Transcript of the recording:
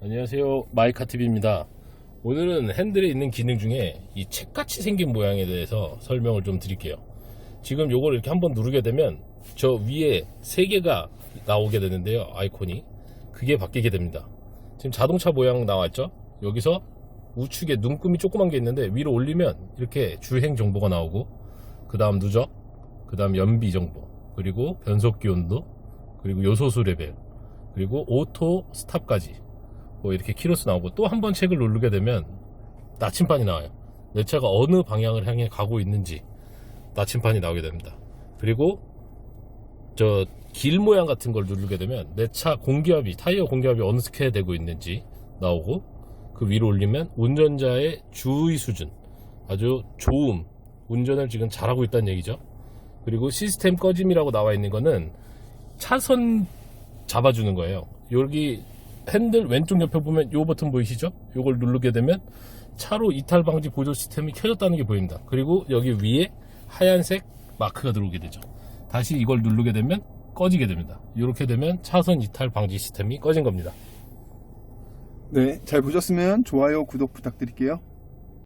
안녕하세요. 마이카TV입니다. 오늘은 핸들에 있는 기능 중에 이 책같이 생긴 모양에 대해서 설명을 좀 드릴게요. 지금 요걸 이렇게 한번 누르게 되면 저 위에 세 개가 나오게 되는데요. 아이콘이. 그게 바뀌게 됩니다. 지금 자동차 모양 나왔죠? 여기서 우측에 눈금이 조그만 게 있는데 위로 올리면 이렇게 주행 정보가 나오고 그 다음 누적, 그 다음 연비 정보, 그리고 변속 기 온도, 그리고 요소수 레벨, 그리고 오토 스탑까지 뭐 이렇게 키로수 나오고 또 한 번 책을 누르게 되면 나침판이 나와요. 내 차가 어느 방향을 향해 가고 있는지 나침판이 나오게 됩니다. 그리고 저 길 모양 같은 걸 누르게 되면 내 차 공기압이 타이어 공기압이 어느 스케일 되고 있는지 나오고 그 위로 올리면 운전자의 주의 수준 아주 좋음 운전을 지금 잘하고 있다는 얘기죠. 그리고 시스템 꺼짐이라고 나와 있는 거는 차선 잡아주는 거예요. 여기 핸들 왼쪽 옆에 보면 요 버튼 보이시죠? 요걸 누르게 되면 차로 이탈 방지 보조 시스템이 켜졌다는 게 보입니다. 그리고 여기 위에 하얀색 마크가 들어오게 되죠. 다시 이걸 누르게 되면 꺼지게 됩니다. 이렇게 되면 차선 이탈 방지 시스템이 꺼진 겁니다. 네, 잘 보셨으면 좋아요, 구독 부탁드릴게요.